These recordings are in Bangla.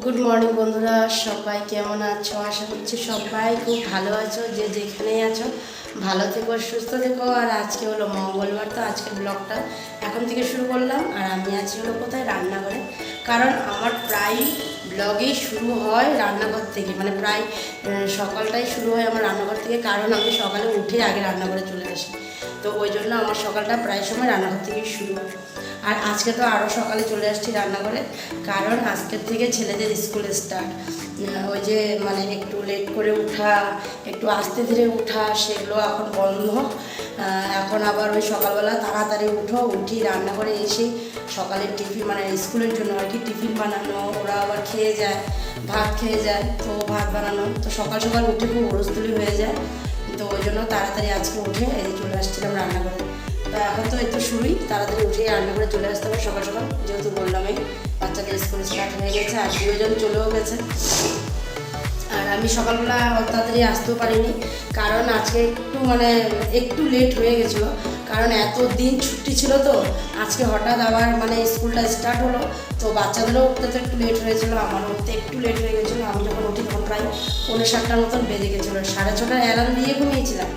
গুড মর্নিং বন্ধুরা। সবাই কেমন আছো? আশা করছি সবাই খুব ভালো আছো। যে যেখানেই আছো, ভালো থেকো, সুস্থ থেকো। আর আজকে হলো মঙ্গলবার, তো আজকের ব্লগটা এখন থেকে শুরু করলাম। আর আমি আছি হলো কোথায়? রান্নাঘরে। কারণ আমার প্রায় ব্লগেই শুরু হয় রান্নাঘর থেকে। মানে প্রায় সকালটাই শুরু হয় আমার রান্নাঘর থেকে। কারণ আমি সকালে উঠে আগে রান্নাঘরে চলে আসি। তো ওই জন্য আমার সকালটা প্রায় সময় রান্নাঘর থেকেই শুরু হয়। আর আজকে তো আরও সকালে চলে আসছি রান্নাঘরে, কারণ আজকের থেকে ছেলেদের স্কুল স্টার্ট ওই যে মানে একটু লেট করে উঠা, একটু আস্তে ধীরে উঠা, সেগুলো এখন বন্ধ। এখন আবার ওই সকালবেলা তাড়াতাড়ি উঠো, উঠি রান্না করে এসে সকালের টিফিন মানে স্কুলের জন্য আর কি টিফিন বানানো, ওরা আবার খেয়ে যায়, ভাত খেয়ে যায়, তো ভাত বানানো। তো সকাল সকাল উঠে খুব হরস্থলি হয়ে যায়, তো ওই জন্য তাড়াতাড়ি আজকে উঠে এই চলে আসছিলাম রান্নাঘরে। তো এখন তো তো শুরুই, তাড়াতাড়ি উঠে রান্না করে চলে আসতে হবে সকাল সকাল, যেহেতু বললামই বাচ্চাদের স্কুল স্টার্ট হয়ে গেছে আর দুজন চলেও গেছে। আর আমি সকালবেলা অত তাড়াতাড়ি আসতেও পারিনি, কারণ আজকে একটু মানে একটু লেট হয়ে গেছিল, কারণ এত দিন ছুটি ছিল তো, আজকে হঠাৎ আবার মানে স্কুলটা স্টার্ট হলো, তো বাচ্চাদেরও উঠতে তো একটু লেট হয়েছিল আমার উঠতে একটু লেট হয়ে গেছিল, আমি যখন উঠি তখন প্রায় পৌনে সাতটার মতন বেজে গেছিল, সাড়ে ছটার অ্যালার্ম দিয়ে ঘুমিয়েছিলাম।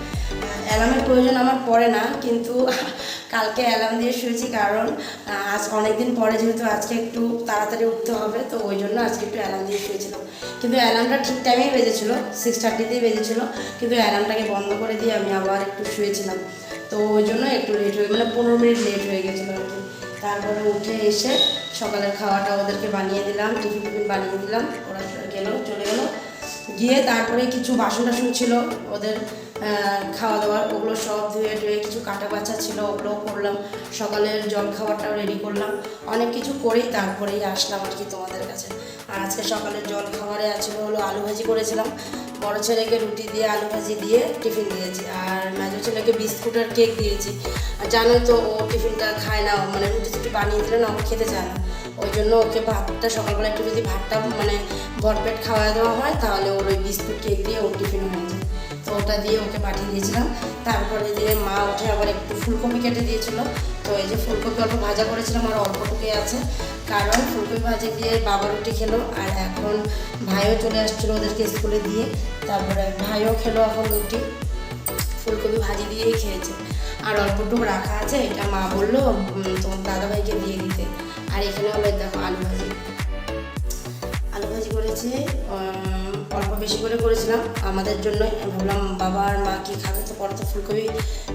অ্যালার্মের প্রয়োজন আমার পড়ে না, কিন্তু কালকে অ্যালার্ম দিয়ে শুয়েছি কারণ আজ অনেক দিন পরে যেহেতু আজকে একটু তাড়াতাড়ি উঠতে হবে, তো ওই জন্য আজকে একটু অ্যালার্ম দিয়ে শুয়েছিলাম। কিন্তু অ্যালার্মটা ঠিক টাইমেই বেজেছিল সিক্স থার্টিতেই বেজেছিল, কিন্তু অ্যালার্মটাকে বন্ধ করে দিয়ে আমি আবার একটু শুয়েছিলাম। তো ওই জন্য একটু লেট হয়ে মানে পনেরো মিনিট লেট হয়ে গেছিল আর কি। তারপরে উঠে এসে সকালের খাওয়াটা ওদেরকে বানিয়ে দিলাম, টিফিন টিফিন বানিয়ে দিলাম, ওরা গেলো, চলে গেলো। গিয়ে তারপরে কিছু বাসন টাসন ছিল, ওদের খাওয়া দাওয়ার ওগুলো সব ধুয়ে টুয়ে কিছু কাটা বাছা ছিল, ওগুলোও করলাম। সকালের জল খাবারটাও রেডি করলাম। অনেক কিছু করেই তারপরেই আসলাম আর কি তোমাদের কাছে। আর আজকে সকালের জল খাবারে আছে হলো আলু ভাজি করেছিলাম। বড় ছেলেকে রুটি দিয়ে আলু ভাজি দিয়ে টিফিন দিয়েছি। আর মেজো ছেলেকে বিস্কুট আর কেক দিয়েছি। আর জানোই তো, ও টিফিনটা খায় না মানে রুটি টুটি বানিয়ে দিলে না, ও খেতে চায় না। ওই জন্য ওকে ভাতটা, সকালবেলা একটু যদি ভাতটা মানে ভরপেট খাওয়া দেওয়া হয়, তাহলে ওর ওই বিস্কুট, কেক দিয়ে ওর টিফিন হয়ে ওটা দিয়ে ওকে পাঠিয়ে দিয়েছিলাম। তারপরে দিয়ে মা উঠে আবার একটু ফুলকপি কেটে দিয়েছিল। তো এই যে ফুলকপি অল্প ভাজা করেছিলাম, আর অল্পটুকুই আছে। কারণ ফুলকপি ভাজি দিয়ে বাবা রুটি খেলো, আর এখন ভাইও চলে আসছিল ওদেরকে স্কুলে দিয়ে। তারপরে ভাইও খেলো এখন রুটি। ফুলকপি ভাজি দিয়েই খেয়েছে। আর অল্পটুকু রাখা আছে, এটা মা বলল তোমার দাদাভাইকে দিয়ে দিতে। আর এখানে হলো, দেখো, আলু ভাজি। আলু ভাজি করেছি অল্প বেশি করে করেছিলাম। আমাদের জন্য ভাবলাম, বাবা আর মা কি খাবে? তো পরে তো ফুলকপি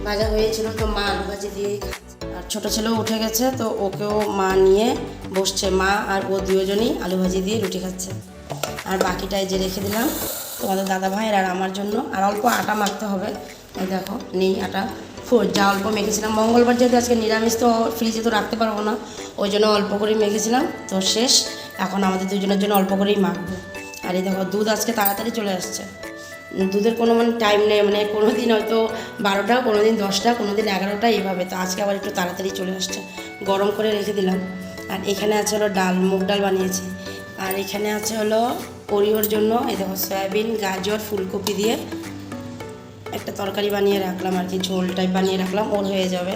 ভাজা হয়েছিল। তো মা আলু ভাজি দিয়েই খাচ্ছে। আর ছোটো ছেলেও উঠে গেছে, তো ওকেও মা নিয়ে বসছে। মা আর ও দুজনই আলু ভাজি দিয়ে রুটি খাচ্ছে। আর বাকিটাই যে রেখে দিলাম। তোমাদের দাদা ভাইয়ের আর আমার জন্য। আর অল্প আটা মাখতে হবে। এই দেখো, নেই আটা। যা অল্প মেখেছিলাম। মঙ্গলবার যেহেতু আজকে নিরামিষ, তো ফ্রিজে তো রাখতে পারব না। ওই জন্য অল্প করেই মেখেছিলাম। তো শেষ। এখন আমাদের দুজনের জন্য অল্প করেই মাখবো। আর এই দেখো, দুধ আজকে তাড়াতাড়ি চলে আসছে। দুধের কোনো মানে টাইম নেই মানে কোনো দিন হয়তো বারোটা কোনো দিন দশটা কোনো দিন এগারোটা, এইভাবে। তো আজকে আবার একটু তাড়াতাড়ি চলে আসছে। গরম করে রেখে দিলাম। আর এখানে আছে হলো ডাল, মুগ ডাল বানিয়েছি। আর এখানে আছে হলো ওরিওর জন্য, এই দেখো, সয়াবিন, গাজর, ফুলকপি দিয়ে একটা তরকারি বানিয়ে রাখলাম আর কি, ঝোল টাইপ বানিয়ে রাখলাম, ওর হয়ে যাবে।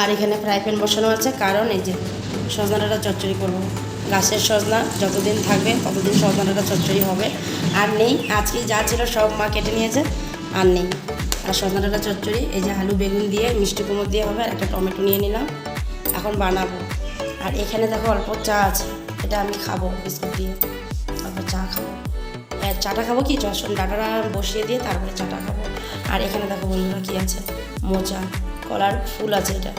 আর এখানে ফ্রাই প্যান বসানো আছে, কারণ এই যে সজনাটা চচ্চড়ি করব। গাছের সজনা যতদিন থাকবে, ততদিন সজনাটা চচ্চড়ি হবে। আর নেই, আজকে যা ছিল সব মা কেটে নিয়েছে, আর নেই। আর সজনাটা চচ্চড়ি, এই যে আলু, বেগুন দিয়ে, মিষ্টি কুমড় দিয়ে হবে আর একটা টমেটো নিয়ে নিলাম, এখন বানাবো। আর এখানে দেখো অল্প চা আছে, এটা আমি খাব বিস্কুট দিয়ে, অল্প চা খাব। হ্যাঁ চাটা খাব কি? ডাটাটা বসিয়ে দিয়ে তারপরে চাটা খাব। আর এখানে দেখো বন্ধুরা কী আছে? মোচা, কলার ফুল আছে এটা।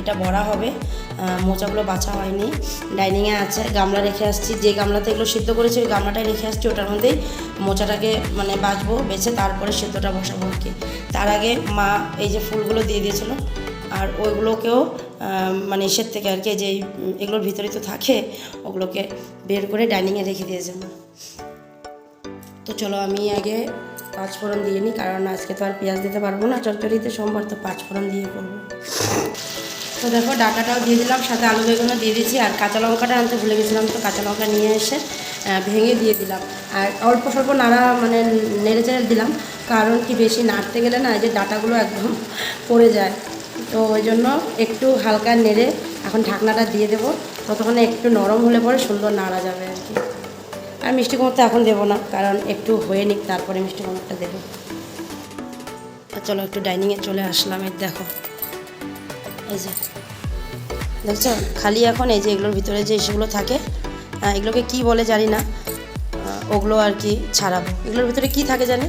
এটা বড়া হবে। মোচাগুলো বাছা হয়নি। ডাইনিংয়ে আছে, গামলা রেখে আসছি। যে গামলাতে এগুলো সিদ্ধ করেছি, ওই গামলাটাই রেখে আসছি। ওটার মধ্যেই মোচাটাকে মানে বাছবো, বেছে তারপরে সিদ্ধটা বসাবো কি। তার আগে মা এই যে ফুলগুলো দিয়ে দিয়েছিল, আর ওইগুলোকেও মানে এসের থেকে আর কি যে এগুলোর ভিতরে তো থাকে, ওগুলোকে বের করে ডাইনিংয়ে রেখে দিয়েছে তো চলো আমি আগে পাঁচ ফোড়ন দিয়ে নিই কারণ আজকে তো আর পেঁয়াজ দিতে পারব না, চচ্চড়িতে সোমবার তো পাঁচ ফোড়ন দিয়ে করব। তো দেখো, ডাটাটাও দিয়ে দিলাম, সাথে আলু বেগুনও দিয়ে দিয়েছি, আর কাঁচা লঙ্কাটা আনতে ভুলে গেছিলাম তো কাঁচা লঙ্কা নিয়ে এসে ভেঙে দিয়ে দিলাম। আর অল্প স্বল্প নাড়া মানে নেড়ে চেড়ে দিলাম, কারণ কি বেশি নাড়তে গেলে না এই যে ডাটাগুলো একদম পড়ে যায়। তো ওই জন্য একটু হালকা নেড়ে এখন ঢাকনাটা দিয়ে দেবো, ততক্ষণে একটু নরম হলে পরে সুন্দর নাড়া যাবে আর কি। আর মিষ্টি কুমড় তো এখন দেবো না, কারণ একটু হয়ে নিক, তারপরে মিষ্টি কুমড়টা দেবো। চলো একটু ডাইনিংয়ে চলে আসলাম, এই দেখো। এই যে, দেখছ? খালি এখন এই যে এগুলোর ভিতরে যে সেগুলো থাকে এগুলোকে কি বলে জানি না ওগুলো আর কি ছাড়াবো। এগুলোর ভিতরে কি থাকে জানে?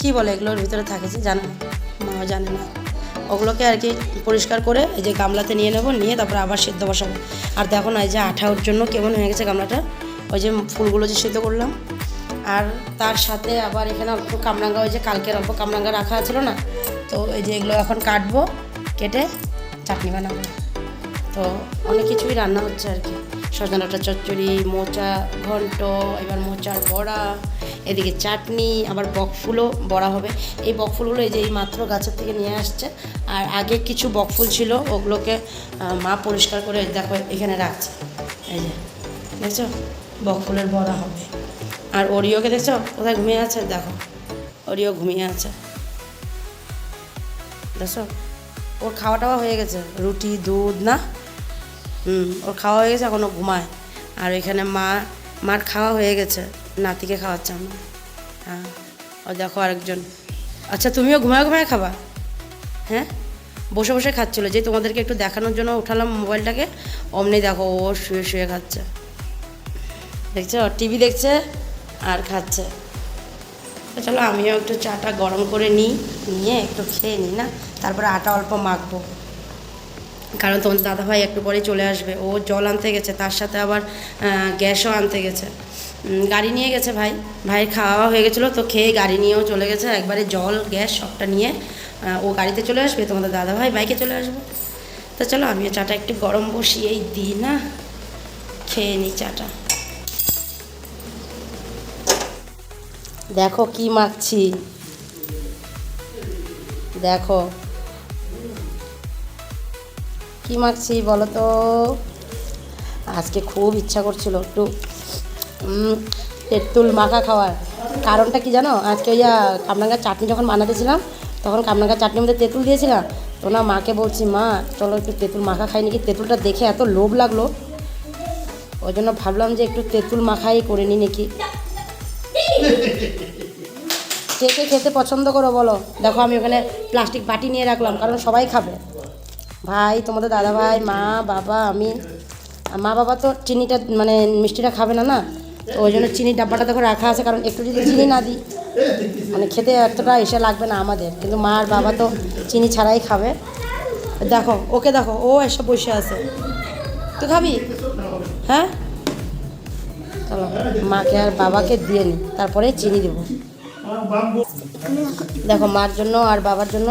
কি বলে এগুলোর ভিতরে থাকে যে জানে না, মাও জানে না। ওগুলোকে আর কি পরিষ্কার করে এই যে গামলাতে নিয়ে নেব, নিয়ে তারপরে আবার সেদ্ধ বসাবো। আর দেখো না, এই যে আঠা ওর জন্য কেমন হয়ে গেছে গামলাটা। ওই যে ফুলগুলো যে সেদ্ধ করলাম। আর তার সাথে আবার এখানে অল্প কামরাঙ্গা, ওই যে কালকের অল্প কামরাঙ্গা রাখা ছিল না, তো এই যে এগুলো এখন কাটবো, কেটে চাটনি বানাবো। তো অনেক কিছুই রান্না হচ্ছে আর কি। সজনাটা চচ্চড়ি, মোচা, ঘন্ট, এবার মোচার বড়া, এদিকে চাটনি, আবার বকফুলও বড়া হবে। এই বকফুলগুলো এই যে এই মাত্র গাছের থেকে নিয়ে আসছে। আর আগে কিছু বকফুল ছিল, ওগুলোকে মা পরিষ্কার করে দেখো এখানে রাখছে। এই যে, দেখছ? বকফুলের বড়া হবে। আর ওরিওকে দেখছ? কোথায় ঘুমিয়ে আছে? দেখো। ওরিও ঘুমিয়ে আছে। দেখছ? ওর খাওয়া টাওয়া হয়ে গেছে। রুটি, দুধ, না? হুম, ওর খাওয়া হয়ে গেছে এখনও ঘুমায়। আর এখানে মা, মার খাওয়া হয়ে গেছে। নাতিকে খাওয়াচ্ছে আমরা। হ্যাঁ ও দেখো আরেকজন। আচ্ছা তুমিও ঘুমায় ঘুমায় খাবা? হ্যাঁ? বসে বসে খাচ্ছিলো। যে তোমাদেরকে একটু দেখানোর জন্য উঠালাম মোবাইলটাকে, অমনি দেখো ও শুয়ে শুয়ে খাচ্ছে। দেখছ? টিভি দেখছে আর খাচ্ছে। তো চলো আমিও একটু চাটা গরম করে নিই, নিয়ে একটু খেয়ে নিই, না? তারপরে আটা অল্প মাখবো। কারণ তোমার দাদাভাই একটু পরে চলে আসবে। ও জল আনতে গেছে, তার সাথে আবার গ্যাসও আনতে গেছে। গাড়ি নিয়ে গেছে ভাই। ভাই খাওয়া হয়ে গেছিল, তো খেয়ে গাড়ি নিয়েও চলে গেছে। একবারে জল, গ্যাস সবটা নিয়ে ও গাড়িতে চলে আসবে, তোমাদের দাদাভাই বাইকে চলে আসবে। তো চলো আমিও চাটা একটু গরম বসিয়েই দিই, না? খেয়ে নিই চাটা। দেখো কি মাখছি। দেখো। কি মাখছি বলো তো? আজকে খুব ইচ্ছা করছিল একটু তেঁতুল মাখা খাওয়ার। কারণটা কি জানো? আজকে ওই কামরাঙ্গার চাটনি যখন বানাতেছিলাম তখন কামরাঙ্গার চাটনির মধ্যে তেঁতুল দিয়েছিলাম। তো না মাকে বলছি, মা, চলো একটু তেঁতুল মাখা খাই নাকি? তেঁতুলটা দেখে এত লোভ লাগল। ওই জন্য ভাবলাম যে একটু তেঁতুল মাখাই করে নিই নাকি। কে কে খেতে পছন্দ করো বলো। দেখো, আমি ওখানে প্লাস্টিক বাটি নিয়ে রাখলাম, কারণ সবাই খাবে। ভাই, তোমাদের দাদা ভাই মা, বাবা, আমি। মা, বাবা তো চিনিটা মানে মিষ্টিটা খাবে না না? তো ওই জন্য চিনির ডাব্বাটা দেখো রাখা আছে, কারণ একটু যদি চিনি না দিই মানে খেতে এতটা এসে লাগবে না আমাদের। কিন্তু মা আর বাবা তো চিনি ছাড়াই খাবে। দেখো, ওকে দেখো, ও এসে বসে আছে। তুই খাবি? হ্যাঁ? চলো, মাকে আর বাবাকে দিয়ে নি, তারপরে চিনি দেবো। দেখো, মার জন্য আর বাবার জন্য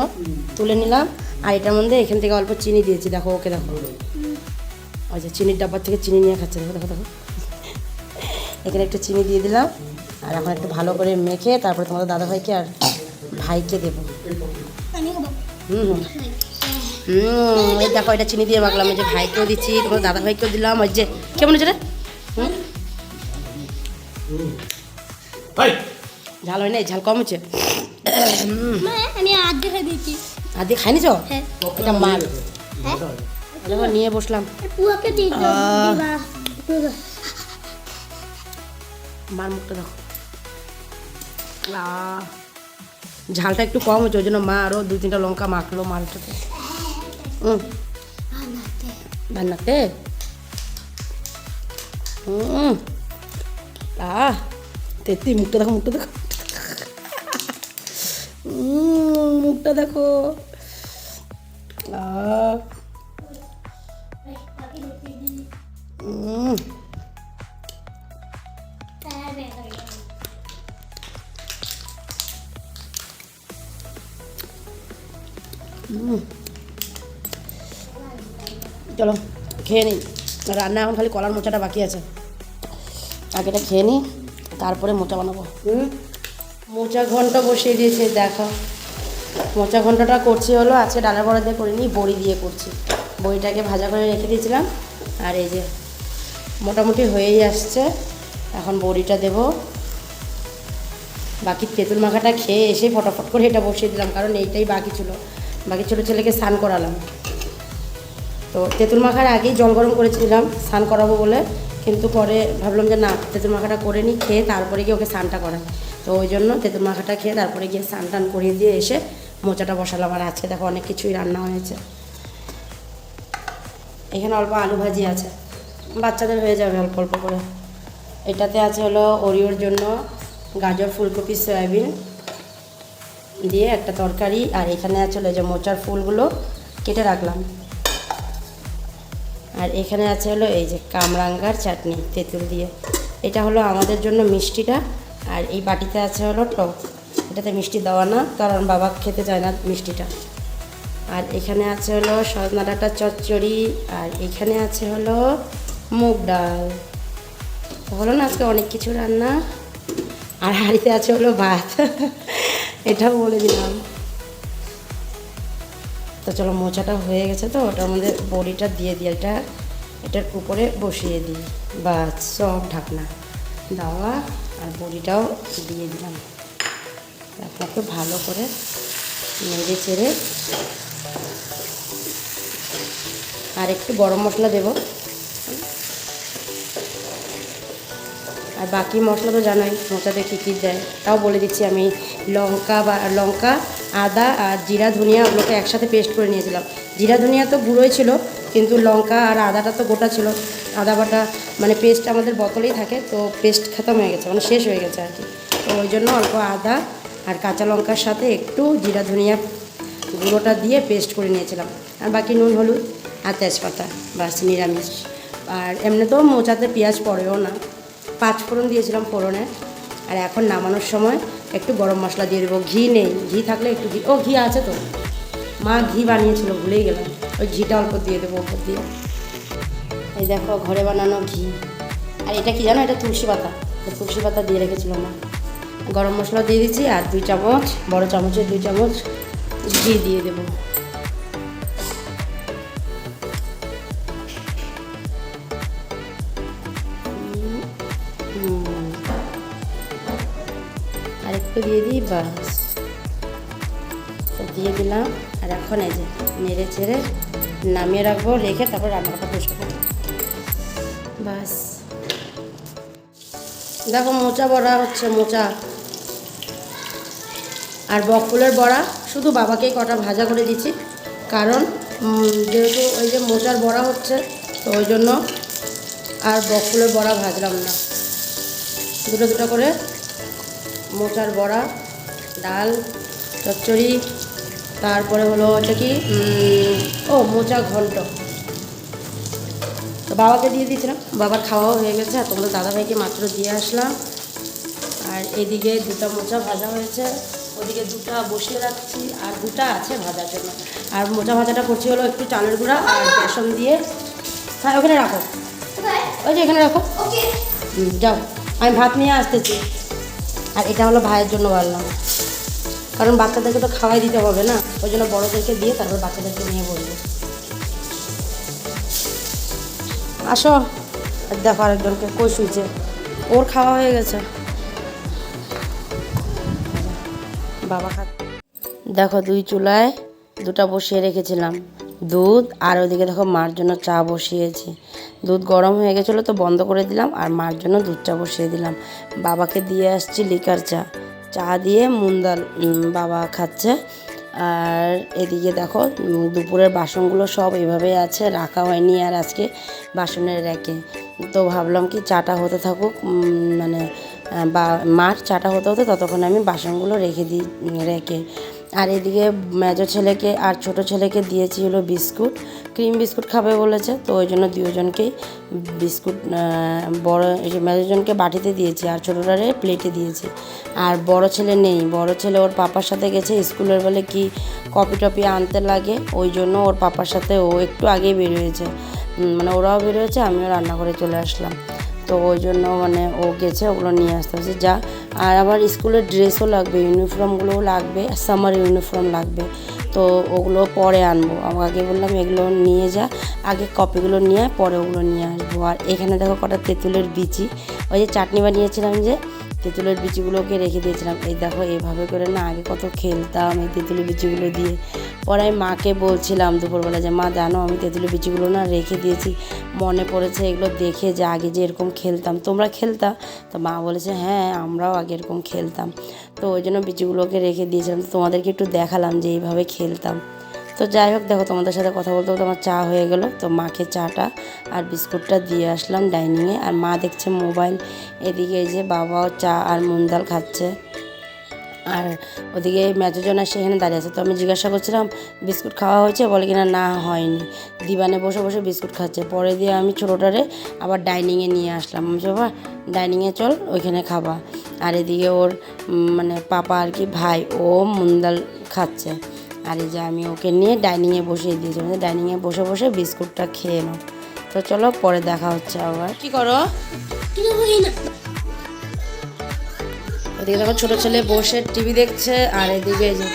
তুলে নিলাম, আর এটার মধ্যে এখান থেকে অল্প চিনি দিয়েছি, দেখো, ওকে দেখো। ওই যে চিনির ডাব্বার থেকে চিনি নিয়ে খাচ্ছে, দেখো দেখো দেখো। এখানে একটু চিনি দিয়ে দিলাম, আর এখন একটু ভালো করে মেখে তারপরে তোমাদের দাদাভাইকে আর ভাইকে দেবো। হুম হুম। হুম, এই দেখো, এটা চিনি দিয়ে মাখলাম, এই যে ভাইকেও দিচ্ছি, তোমাদের দাদাভাইকেও দিলাম ওই যে, কেমন হচ্ছে রে? হাই ঝাল হয় না ঝাল কম হচ্ছে? আমি আধ দেখা দিয়েছি। আর দিয়ে খাইনি তো হ্যাঁ। এটা মার। হ্যাঁ? দেখো নিয়ে বসলাম। মার মুখটা দেখো ঝালটা একটু কম হচ্ছে ওই জন্য মা আরও দুই তিনটা লঙ্কা মাখলো মালটাতে। হুম রান্নাতে হুম আহ। তেত্তি মুখটা দেখো মুখটা দেখো। মুখটা দেখো। চলো, খেয়ে নিই রান্না এখন খালি কলার মোচাটা বাকি আছে। আগেটা খেয়ে নিই তারপরে মোচা বানাবো। মোচা ঘন্ট বসিয়ে দিয়েছে, দেখো। মোচা ঘন্টটা করছি হলো, আজকে ডালা বড়া দিয়ে করিনি, বড়ি দিয়ে করছি। বড়িটাকে ভাজা করে রেখে দিয়েছিলাম, আর এই যে মোটামুটি হয়েই আসছে। এখন বড়িটা দেব। বাকি তেঁতুল মাখাটা খেয়ে এসে ফটাফট করে এটা বসিয়ে দিলাম, কারণ এইটাই বাকি ছিল। বাকি ছোটো ছেলেকে স্নান করালাম। তো তেঁতুল মাখার আগেই জল গরম করেছিলাম, স্নান করাবো বলে। কিন্তু পরে ভাবলাম যে না তেঁতুল মাখাটা করে নিই, খেয়ে তারপরে গিয়ে ওকে স্নানটা করাই। তো ওই জন্য তেঁতুল মাখাটা খেয়ে তারপরে গিয়ে স্নান টান করিয়ে দিয়ে এসে মোচাটা বসালাম। আর আজকে দেখো অনেক কিছুই রান্না হয়েছে। এখানে অল্প আলু ভাজি আছে। বাচ্চাদের হয়ে যাবে অল্প অল্প করে। এটাতে আছে হলো ওরিওর জন্য গাজর, ফুলকপি, সয়াবিন দিয়ে একটা তরকারি। আর এখানে আছে হলো যে মোচার ফুলগুলো কেটে রাখলাম। আর এখানে আছে হলো এই যে কামরাঙ্গার চাটনি তেঁতুল দিয়ে। এটা হলো আমাদের জন্য মিষ্টিটা, আর এই বাটিতে আছে হলো টক। এটাতে মিষ্টি দেওয়া না, কারণ বাবা খেতে চায় না মিষ্টিটা। আর এখানে আছে হলো সজনা ডাঁটা চচ্চড়ি, আর এখানে আছে হলো মুগ ডাল। হলো না আজকে অনেক কিছু রান্না। আর হাঁড়িতে আছে হলো ভাত। এটাও বলে দিলাম। তো চলো মোচাটা হয়ে গেছে তো, ওটার মধ্যে বড়িটা দিয়ে দিই, এটা, এটার উপরে বসিয়ে দিই। বা সব ঢাকনা। দেওয়া, আর বড়িটাও দিয়ে দিলাম। আপনাকে ভালো করে নেড়ে চেড়ে আর একটু গরম মশলা দেব। আর বাকি মশলা তো জানাই, মোচাতে কী কী দেয়, তাও বলে দিচ্ছি আমি, লঙ্কা বা, লঙ্কা আদা আর জিরা, ধনিয়া ওগুলোকে একসাথে পেস্ট করে নিয়েছিলাম। জিরা, ধনিয়া তো গুঁড়োই ছিল, কিন্তু লঙ্কা আর আদাটা তো গোটা ছিল। আদা বাটা মানে পেস্ট আমাদের বোতলেই থাকে, তো পেস্ট খতম হয়ে গেছে মানে শেষ হয়ে গেছে আর কি। তো ওই জন্য অল্প আদা আর কাঁচা লঙ্কার সাথে একটু জিরা, ধনিয়া গুঁড়োটা দিয়ে পেস্ট করে নিয়েছিলাম। আর বাকি নুন, হলুদ আর তেজপাতা বাস নিরামিষ। আর এমনিতেও মোচাতে পেঁয়াজ পড়েও না। পাঁচ ফোড়ন দিয়েছিলাম ফোড়নে, আর এখন নামানোর সময় একটু গরম মশলা দিয়ে দেবো। ঘি নেই, ঘি থাকলে একটু ঘি ও, ঘি আছে তো। মা ঘি বানিয়েছিল, ভুলেই গেলাম। ওই ঘিটা অল্প দিয়ে দেবো, ওপর দিয়ে। এই দেখো, ঘরে বানানো ঘি। আর এটা কি জানো? এটা তুলসী পাতা। তুলসী পাতা দিয়ে রেখেছিল মা। গরম মশলা দিয়ে দিচ্ছি, আর দুই চামচ, বড় চামচের দুই চামচ ঘি দিয়ে দেবো। দিয়ে দিই, বাস। দিয়ে দিলাম, আর এখন এই যে নেড়ে চেড়ে নামিয়ে রাখব, রেখে তারপর রান্নাটা বসাবো বাস। দেখো মোচা বড়া হচ্ছে, মোচা। আর বকফুলের বড়া, শুধু বাবাকেই কটা ভাজা করে দিচ্ছি। কারণ যেহেতু ওই যে মোচার বড়া হচ্ছে, তো ওই জন্য আর বকফুলের বড়া ভাজলাম না। দুটো দুটো করে মোচার বড়া ডাল চচ্চড়ি তারপরে হলো হচ্ছে কি ও মোচা ঘন্ট। তো বাবাকে দিয়ে দিয়েছিলাম বাবার খাওয়াও হয়ে গেছে আর তোমাদের দাদাভাইকে মাত্র দিয়ে আসলাম। আর এদিকে দুটো মোচা ভাজা হয়েছে ওদিকে দুটা বসিয়ে রাখছি আর দুটা আছে ভাজার জন্য। আর মোচা ভাজাটা করছি হলো একটু চালের গুঁড়া আর বেসন দিয়ে। হ্যাঁ ওখানে রাখো। ওই যে এখানে রাখো। যাও। আমি ভাত নিয়ে আসতেছি। আর এটা হলো ভাইয়ের জন্য বললাম কারণ বাচ্চাদেরকে তো খাওয়াই দিতে হবে না, ওই জন্য বড়োদেরকে দিয়ে তারপর বাচ্চাদেরকে নিয়ে বলব। আসো দেখো আরেকজনকে, কই শুইছে ওর খাওয়া হয়ে গেছে। বাবা খা দেখো দুই চুলায় দুটা বসিয়ে রেখেছিলাম, দুধ আর ওইদিকে দেখো মার জন্য চা বসিয়েছি। দুধ গরম হয়ে গেছিল তো বন্ধ করে দিলাম আর মার জন্য দুধ চা বসিয়ে দিলাম। বাবাকে দিয়ে আসছি লিকার চা। চা দিয়ে মুন্দাল বাবা খাচ্ছে। আর এদিকে দেখো দুপুরের বাসনগুলো সব এভাবে আছে, রাখা হয়নি আর আজকে বাসনের র্যাকে তো ভাবলাম কি চাটা হতে থাকুক মানে বা, মার চাটা হতে হতে ততক্ষণ আমি বাসনগুলো রেখে দিই রেখে আর এদিকে মেজো ছেলেকে আর ছোট ছেলেকে দিয়েছি হলো বিস্কুট। ক্রিম বিস্কুট খাবে বলেছে, তো ওই জন্য দুজনকেই বিস্কুট বড় মেজোজনকে বাটিতে দিয়েছি আর ছোটোটারে প্লেটে দিয়েছি। আর বড় ছেলে নেই, বড় ছেলে ওর পাপার সাথে গেছে স্কুলের বলে কি কপি টপি আনতে লাগে, ওই জন্য ওর পাপার সাথে ও একটু আগেই বেরিয়েছে। মানে ওরাও বেরিয়েছে, আমিও রান্না করে চলে আসলাম। তো ওই জন্য মানে ও গেছে, ওগুলো নিয়ে আসতে হচ্ছে। যা, আর আবার স্কুলের ড্রেসও লাগবে, ইউনিফর্মগুলোও লাগবে, সামার ইউনিফর্ম লাগবে। তো ওগুলো পরে আনব। আমাকে বললাম, এগুলো নিয়ে যা, আগে কপিগুলো নিয়ে পরে ওগুলো নিয়ে আসব। আর এখানে দেখো কটা তেঁতুলের বিচি। ওই যে চাটনি বানিয়েছিলাম যে তেঁতুলের বিচিগুলোকে রেখে দিয়েছিলাম। এই দেখো এইভাবে করে না, আগে কত খেলতাম এই তেঁতুলের বিচিগুলো দিয়ে। পরে আমি মাকে বলছিলাম দুপুরবেলা যে, মা, জানো, আমি তেঁতুলের বিচিগুলো না রেখে দিয়েছি। মনে পড়েছে এগুলো দেখে যে, আগে যে এরকম খেলতাম। তোমরা খেলতা? তো মা বলেছে হ্যাঁ আমরাও আগে এরকম খেলতাম। তো ওই জন্য বিচিগুলোকে রেখে দিয়েছিলাম। তোমাদেরকে একটু দেখালাম যে, এইভাবে খেলতাম। তো যাই হোক, দেখো তোমাদের সাথে কথা বলতে বলতে আমার চা হয়ে গেল। তো মাকে চাটা আর বিস্কুটটা দিয়ে আসলাম ডাইনিংয়ে। আর মা দেখছে মোবাইল, এদিকে এই যে বাবাও চা আর মুন্দাল খাচ্ছে। আর ওদিকে মেজোজনা সেখানে দাঁড়িয়ে আছে। তো আমি জিজ্ঞাসা করছিলাম, বিস্কুট খাওয়া হয়েছে? বলে কিনা, না, হয়নি। দিবানে বসে বসে বিস্কুট খাচ্ছে। পরে দিয়ে আমি ছোটোটারে আবার ডাইনিংয়ে নিয়ে আসলাম। আমি বাবা, ডাইনিংয়ে চল, ওইখানে খাবা। আর এদিকে ওর মানে পাপা আর কি ভাই, ও মুন্দাল খাচ্ছে। আর এই যে আমি ওকে নিয়ে ডাইনিংয়ে বসিয়ে দিয়েছি। মানে ডাইনিংয়ে বসে বসে বিস্কুটটা খেয়ে নাও। তো চলো পরে দেখা হচ্ছে আবার। কি করো? ওদিকে দেখো ছোটো ছেলে বসে টিভি দেখছে আর এদিকে এই যে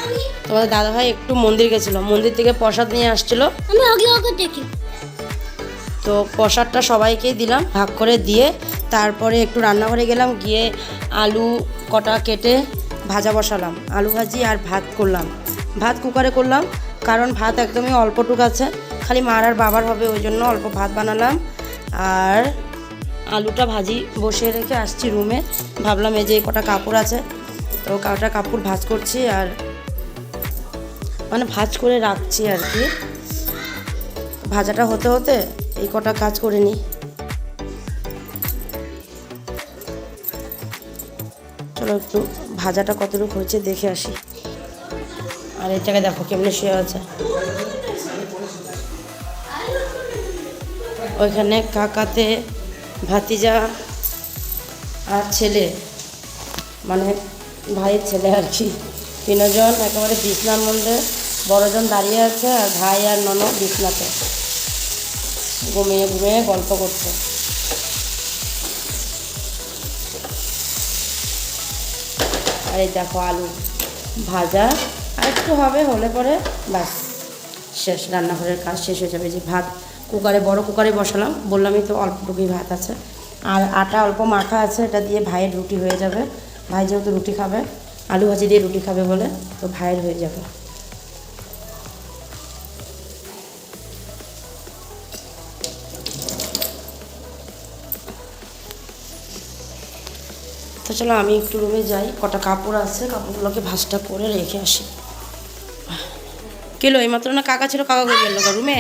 তোমাদের দাদাভাই একটু মন্দির গেছিল। মন্দির থেকে প্রসাদ নিয়ে আসছিল। আমি আগে আগে দেখি। তো প্রসাদটা সবাইকেই দিলাম ভাগ করে দিয়ে তারপরে একটু রান্নাঘরে গেলাম গিয়ে আলু কটা কেটে ভাজা বসালাম। আলু ভাজি আর ভাত করলাম। ভাত কুকারে করলাম, কারণ ভাত একদমই অল্পটুক আছে। খালি মার আর বাবার হবে, ওই জন্য অল্প ভাত বানালাম। আর আলুটা ভাজি, বসিয়ে রেখে আসছি রুমে। ভাবলাম এই যে কটা কাপড় আছে, তো কটা কাপড় ভাজ করছি আর মানে ভাজ করে রাখছি আর কি। ভাজাটা হতে হতে এই কটা কাজ করে নিই। চলো একটু ভাজাটা কতটুকু হয়েছে দেখে আসি। আর এটাকে দেখো কেমনে শুয়ে আছে। ওইখানে কাকাতে ভাতিজা আর ছেলে মানে ভাইয়ের ছেলে আর কি। তিনজন একেবারে বিছনার মধ্যে, বড়জন দাঁড়িয়ে আছে আর ভাই আর ননদ বিছনাতে। ঘুমিয়ে ঘুমিয়ে গল্প করছে। আর এই দেখো আলু ভাজা একটু হবে, হলে পরে ব্যাস, শেষ, রান্নাঘরের কাজ শেষ হয়ে যাবে। যে ভাত কুকারে, বড় কুকারে বসালাম, বললামই তো অল্পটুকুই ভাত আছে। আর আটা অল্প মাখা আছে, এটা দিয়ে ভাইয়ের রুটি হয়ে যাবে। ভাই যেহেতু রুটি খাবে, আলু ভাজি দিয়ে রুটি খাবে বলে, তো ভাইয়ের হয়ে যাবে। তো চলো, আমি একটু রুমে যাই, কটা কাপড় আছে, কাপড়গুলোকে ভাঁজটা করে রেখে আসি। কিলো এইমাত্র না কাকা ছিল কাকা করে গেল রুমে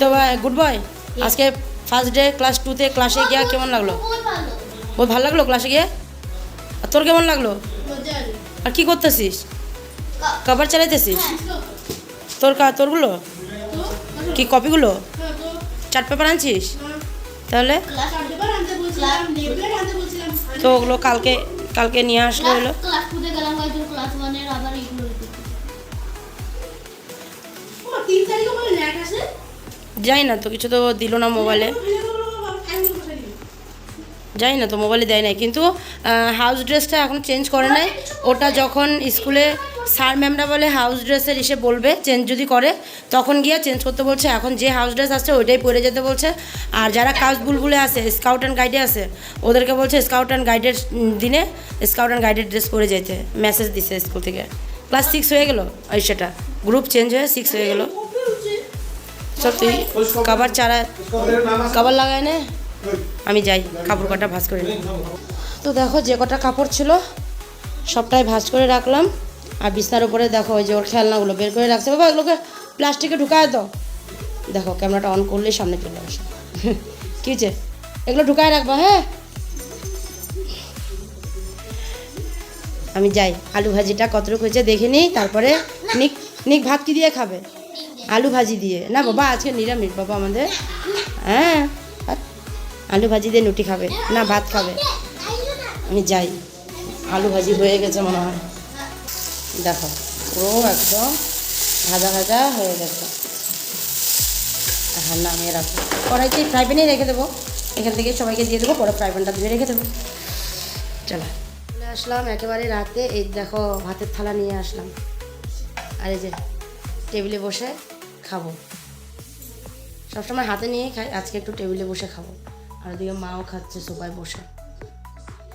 তো ভাই গুড বয় আজকে ফার্স্ট ডে ক্লাস টুতে ক্লাসে গিয়া কেমন লাগল? বহুত ভালো লাগল ক্লাসে গিয়ে? আর তোর কেমন লাগল? আর কি করতেছিস? কভার চালাইতেছিস? তোর কা তোরগুলো? কি কপিগুলো চার্ট পেপার আনছিস? তাহলে? তো ওগুলো কালকে কালকে নিয়ে আসলে হলো যাই না তো কিছু তো দিল না মোবাইলে যাই না তো মোবাইলে দেয় নাই। কিন্তু হাউস ড্রেসটা এখন চেঞ্জ করে নাই। ওটা যখন স্কুলে স্যার ম্যামরা বলে হাউস ড্রেসের এসে বলবে চেঞ্জ যদি করে তখন গিয়ে চেঞ্জ করতে বলছে। এখন যে হাউস ড্রেস আছে ওইটাই পরে যেতে বলছে। আর যারা কাজ বুলবুলে আছে স্কাউট অ্যান্ড গাইডে আছে ওদেরকে বলছে স্কাউট অ্যান্ড গাইডের দিনে স্কাউট অ্যান্ড গাইডের ড্রেস পরে যেতে মেসেজ দিছে স্কুল থেকে। ক্লাস সিক্স হয়ে গেল? ওই সেটা। গ্রুপ চেঞ্জ হয়ে সিক্স হয়ে গেল। সব তুই কাবার চারা কাবার লাগায় নে। আমি যাই, কাপড় কটা ভাঁজ করে তো দেখো যে কটা কাপড় ছিল, সবটাই ভাঁজ করে রাখলাম। আর বিছনার উপরে দেখো ওই যে ওর খেলনাগুলো বের করে রাখছে। বাবা, এগুলোকে প্লাস্টিকে ঢুকায় দাও। দেখো, ক্যামেরাটা অন করলেই সামনে চলে আসে। কী হচ্ছে এগুলো ঢুকায় রাখবা হ্যাঁ? আমি যাই। আলু ভাজিটা কতটুকু হয়েছে দেখে নিই, তারপরে নিক নিক ভাত কি দিয়ে খাবে? আলু ভাজি দিয়ে। না বাবা, আজকে নিরামিষ বাবা আমাদের। হ্যাঁ আলু ভাজি দিয়ে রুটি খাবে। না, ভাত খাবে। আমি যাই। আলু ভাজি হয়ে গেছে মনে হয়। দেখো, পুরো একদম ভাজা ভাজা হয়ে গেছে। হ্যাঁ নামিয়ে রাখব কড়াইতে ফ্রাই প্যানেই রেখে দেবো। এখান থেকে সবাইকে দিয়ে দেবো, পরে ফ্রাই প্যানটা ধুয়ে রেখে দেবো। চলে। আসলাম, একেবারে রাতে। এই দেখো, ভাতের থালা নিয়ে আসলাম। আর এই যে, টেবিলে বসে খাব। সবসময় হাতে নিয়ে খাই, আজকে একটু টেবিলে বসে খাব। আর ওদিকে মাও খাচ্ছে, সোফায় বসে।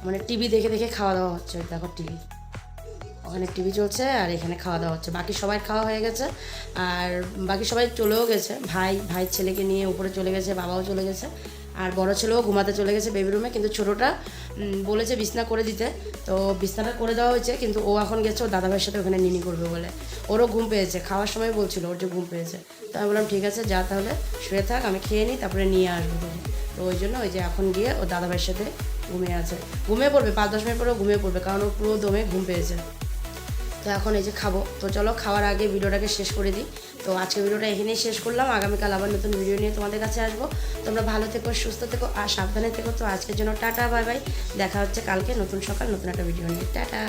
মানে টিভি দেখে দেখে খাওয়া দাওয়া হচ্ছে দেখো টিভি। ওখানে টিভি চলছে আর এখানে খাওয়া দাওয়া হচ্ছে। বাকি সবাই খাওয়া হয়ে গেছে আর বাকি সবাই চলেও গেছে। ভাই ভাই ছেলেকে নিয়ে উপরে চলে গেছে, বাবাও চলে গেছে আর বড় ছেলেও ঘুমাতে চলে গেছে বেবি রুমে কিন্তু ছোটোটা বলেছে বিছনা করে দিতে। তো বিছনাটা করে দেওয়া হয়েছে, কিন্তু ও এখন গেছে, ওর দাদাভাইয়ের সাথে ওখানে নিনি করবে বলে। ওরও ঘুম পেয়েছে, খাওয়ার সময় বলছিল ওর যে ঘুম পেয়েছে। তো আমি বললাম, ঠিক আছে, যা তাহলে, শুয়ে থাক, আমি খেয়ে নিই তারপরে নিয়ে আসব তো ওই জন্য ওই যে এখন গিয়ে ওর দাদাভাইয়ের সাথে ঘুমিয়ে আছে। ঘুমিয়ে পড়বে, পাঁচ দশ মিনিট পরেও ঘুমিয়ে পড়বে, কারণ ও পুরো দমে ঘুম পেয়েছে। তো এখন এই যে খাব। তো চলো খাওয়ার আগে ভিডিওটাকে শেষ করে দিই। তো আজকে ভিডিওটা এখানেই শেষ করলাম। আগামীকাল আবার নতুন ভিডিও নিয়ে তোমাদের কাছে আসব। তোমরা ভালো থেকো, সুস্থ থেকো আর সাবধানে থেকো। তো আজকের জন্য টাটা, বাই বাই। দেখা হচ্ছে কালকে নতুন সকাল, নতুন একটা ভিডিও নিয়ে। টাটা।